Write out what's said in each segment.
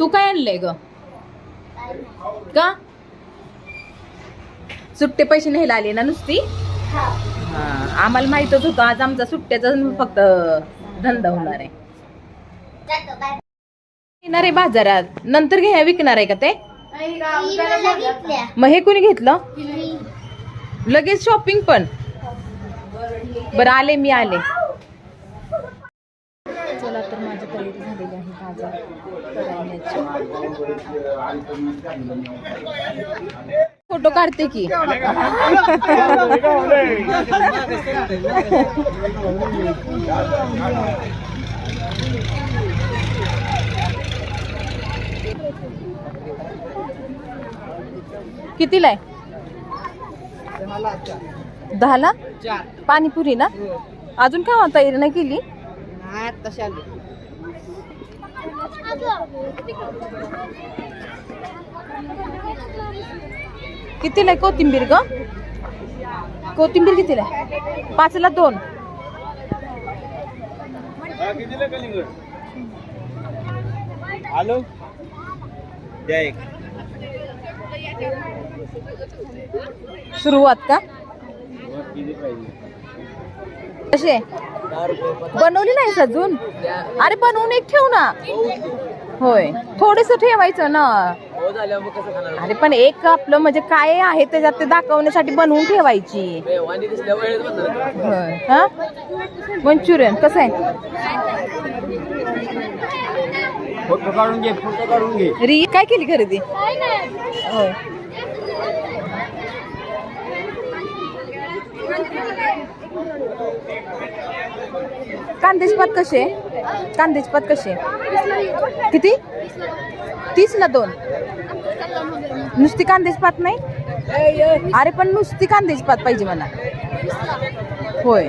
तू काय आणलंय ग? का? सुट्टे पैसे न्यायला आले ना नुसती? आम्हाला माहितच होतं आज आमचा सुट्ट्याचा फक्त धंदा होणार आहे. येणार आहे बाजारात. नंतर घ्या विकणार आहे का ते? मग हे कोणी घेतलं? लगेच शॉपिंग पण. बरं आले मी आले. चला तर माझी तयारी झालेली आहे बाजार फोटो काढते की. कितीला आहे? दहाला? पाणीपुरी ना? अजून का तयारी नाही केली? कितीला आहे कोथिंबीर ग? कोथिंबीर कितीला आहे? पाचला दोन. आलो? सुरुवात का? कसे बनवली नाहीस अजून? अरे बनवून एक ठेव ना. होय. थोडस ठेवायचं ना. हो अरे पण एक आपलं म्हणजे काय आहे त्याच्यात ते दाखवण्यासाठी बनवून ठेवायची. हा? मंचुरियन. कसं आहे? री काय केली खरेदी? होय. कांद्याचे पात कसे? कांद्याचे पात कसे? किती? तीस ला दोन. नुसती कांद्याची पात नाही? अरे पण नुसती कांद्याची पात पाहिजे मला. होय.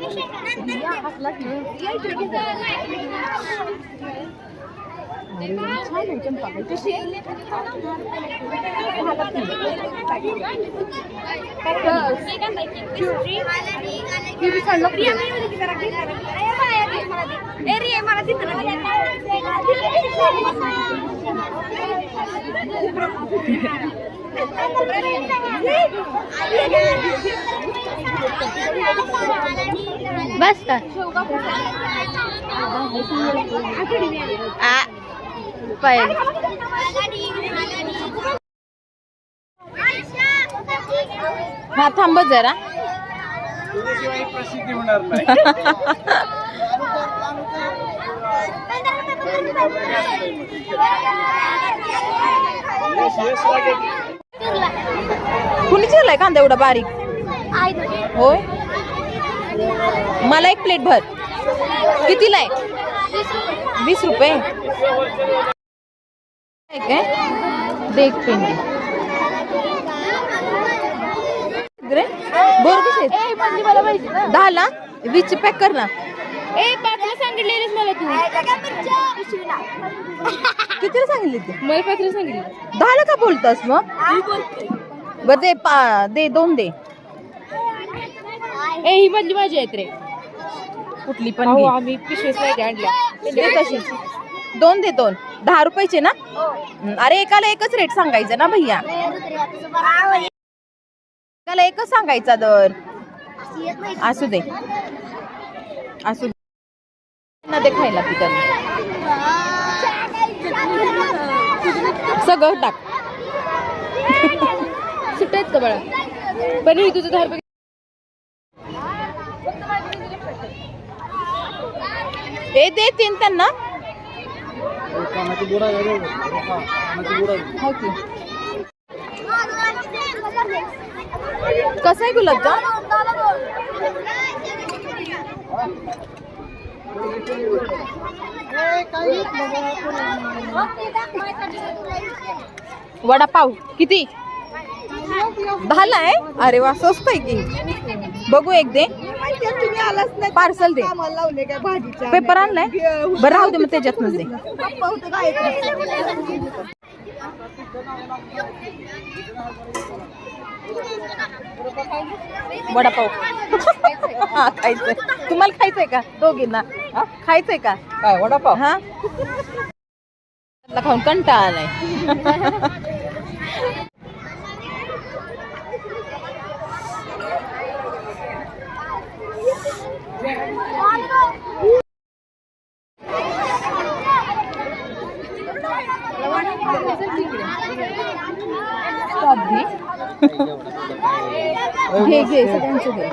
Yang Terima kasih. बस का हा थांब जरा. प्रसिद्धी होणार नाही. कुणी चिरलाय कांदा एवढा बारीक? होय? मला एक प्लेट भर. कितीला आहे? वीस रुपये. आहे. काय दे एक पेंडी. बोर कसे दहाला? वीस पॅक कर ना. ए पात्र सांगितलेलीस मला तू. कितीला सांगितले ते? मला पात्र सांगितलं. दहाला का बोलतस मग? बर दे पा दे दोन दे. ए ही मधली माझी आहेत रे. कुठली पण घे. आम्ही पिशवीच नाही आणल्या. दे तशी. दोन दे दोन. दहा रुपयाचे ना? हं, अरे एकाला एकच रेट सांगायचा ना भैया? एकाला एकच सांगायचा दर. असू दे. असू दे. ना दे खायला पिकाला सगळं टाक. छोटे आहेत का बाळा? पण ही तुझं दहा रुपये ए दे तीन त्यांना. हो कसं आहे गुलाबजाम? वडापाव किती? दहाला आहे अरे वा स्वस्त आहे की? बघू एक दे. तुम्ही आलाच नाही पार्सल दे. पेपर आणलाय? बरं राहू दे मग त्याच्यातनंच दे. वडापाव. हा खायचंय. तुम्हाला खायचंय का? दोघींना? खायचंय का? काय वडापाव? हा? खाऊन कंटाळा आलाय. घे घे सगळ्यांचं घे.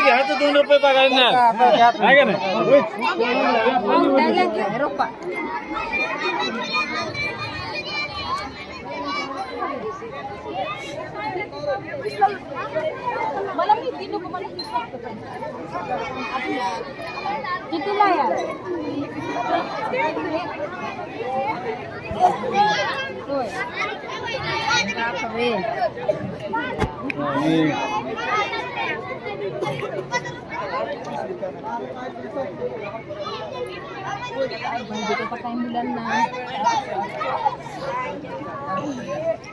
घ्यायचं दोन रुपये बघायला काय का नाही काय मुलांना आहे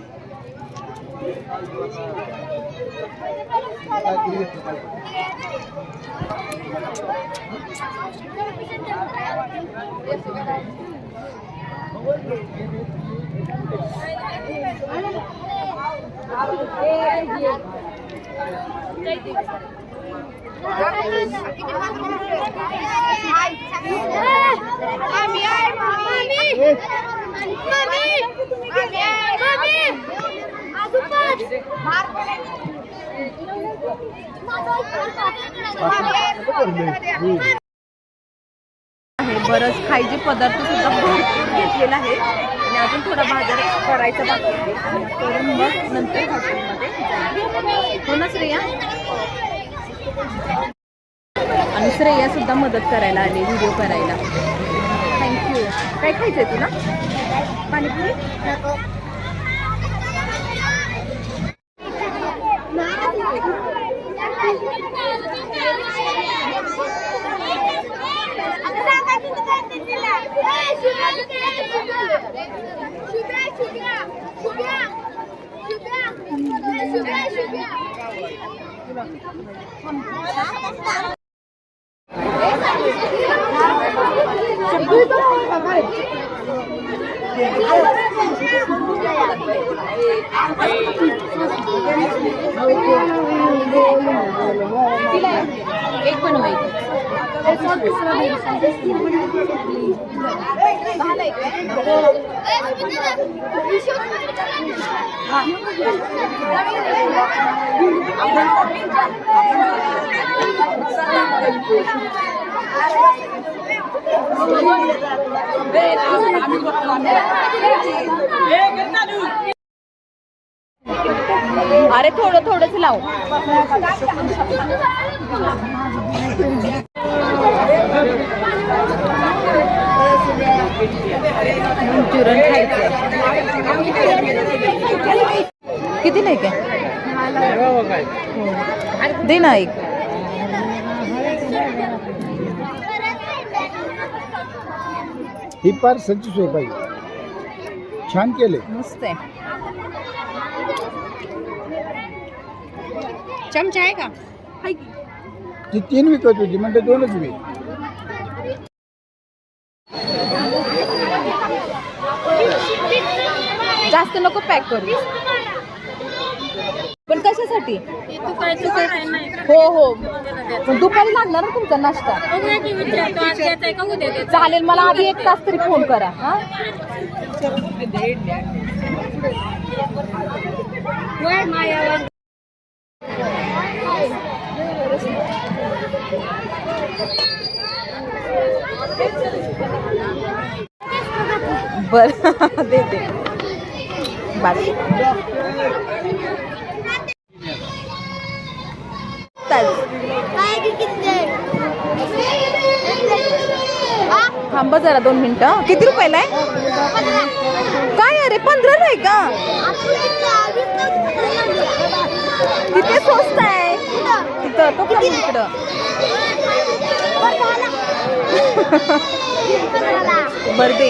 बरंच खायचे पदार्थ सुद्धा भरपूर घेतलेला आहे. आणि अजून थोडा बाजार करायचा बाकी मग नंतर हॉटेलमध्ये हो ना श्रेया? आणि श्रेया सुद्धा मदत करायला आली व्हिडिओ करायला. काय खायचंय तुला पाणीपुरी एक पण अरे थोडं थोडंच लाव. मंचुरन खायचं किती नाही काय दे ना एक. ही फार सच्ची सोय पाहिजे. छान केले मस्त आहे. चमचा आहे का? ती तीन विकत होती म्हणजे दोनच विक जास्त नको पॅक करू. पण कशासाठी? हो हो. पण दुपारी लागणार ना तुमचा नाश्ता? चालेल मला आधी एक तास तरी फोन करा हा? बर. दे दे. चल थांबा जरा दोन मिनिटं. किती रुपयाला आहे? काय अरे पंधरा नाही का? तिथे स्वस्त आहे. तिथं तो का तिकडं बर दे.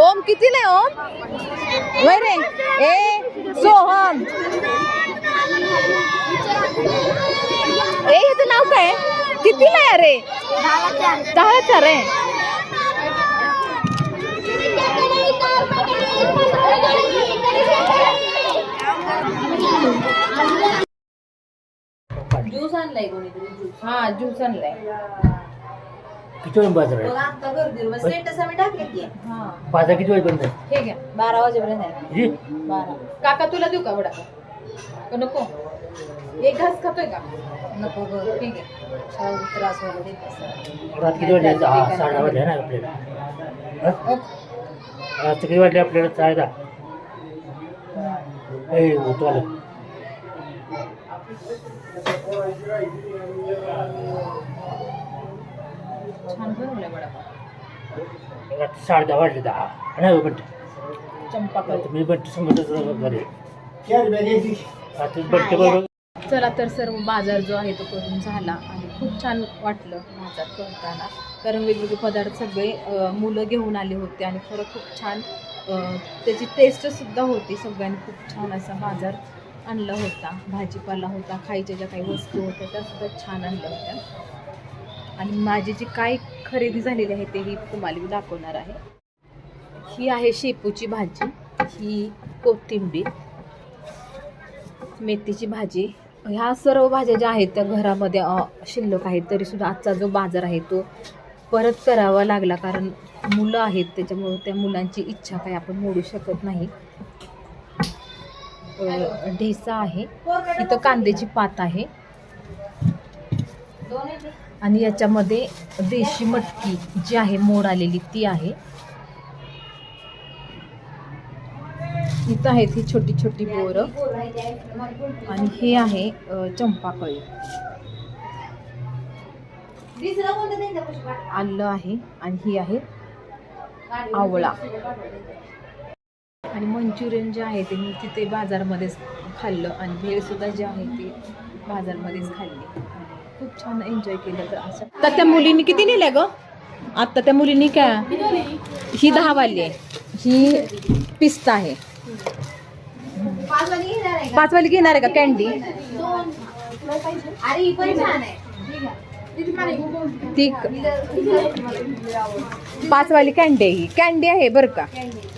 ओम किती ओम वय रे ए सोहम काय किती नाही अरे दहा चार आहे ज्यूस आणलाय कोणीतरी ज्यूस हा ज्यूस आणलाय. किती बाजार आहे? आता आम्ही टाकले की हा. बाजार किती वेळ बंद आहे? हे घ्या बारा वाजेपर्यंत आहे? बारा. काका तुला देऊ का वडा का नको? एक घास खातोय का? नको ग ठीक आहे. शाळा त्रास व्हायला देत असं. रात किती वाजले? दहा साडे दहा वाजले ना आपल्याला. हं? रात किती वाजले आपल्याला? साडे दहा. ए होतो आलं. छान बनवलाय वडा. रात्री साडे दहा वाजले दहा. नाही बंट. चंपा मी बंट समजत घरी रात्री बंट बरोबर चला तर सर्व बाजार जो आहे तो करून झाला आणि खूप छान वाटलं बाजार करताना. कारण वेगवेगळे पदार्थ सगळे मुलं घेऊन आले होते आणि खरं खूप छान त्याची टेस्टसुद्धा होती. सगळ्यांनी खूप छान असा बाजार आणला होता. भाजीपाला होता खायच्या ज्या काही वस्तू होत्या त्या सुद्धा छान आणल्या होत्या. आणि माझी जी काय खरेदी झालेली आहे तेही तुम्हाला मी दाखवणार आहे. ही आहे शेपूची भाजी. ही कोथिंबीर मेथीची भाजी ह्या सर्व भाज्या ज्या आहेत त्या घरामध्ये शिल्लक आहेत तरीसुद्धा आजचा जो बाजार आहे तो परत करावा लागला. कारण मुलं आहेत त्याच्यामुळं त्या मुलांची इच्छा काही आपण मोडू शकत नाही. ढेसा आहे. इथं कांद्याची पात आहे. आणि याच्यामध्ये देशी मटकी जी आहे मोड आलेली ती आहे. इथं आहेत ही छोटी छोटी बोरं. आणि हे आहे चंपाकळी. आलं आहे आणि ही आहे आवळा. आणि मंचुरियन जे आहे ते मी तिथे बाजारमध्येच खाल्लं आणि भेळसुद्धा जे आहे ते बाजारमध्येच खाल्ली. खूप छान एन्जॉय केलं तर असं. तर त्या मुलींनी किती नेल्या ग? आत्ता त्या मुलींनी काय? ही दहावाली आहे. ही पिस्ता आहे. पाचवाली घेणार आहे का? कॅन्डी? ती पाचवाली कॅन्डी आहे ही. कॅन्डी आहे बरं का?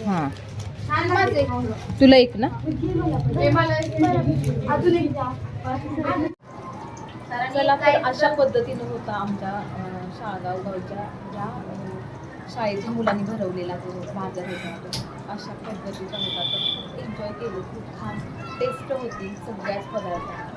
हां. तुला एक ना? चला तर अशा पद्धतीनं होता आमच्या शाळगाव गावच्या ज्या शाळेच्या मुलांनी भरवलेला जो बाजार होता अशा पद्धतीचा होता. तर एन्जॉय केलं. खूप छान. टेस्ट होती सगळ्याच पदार्थांची.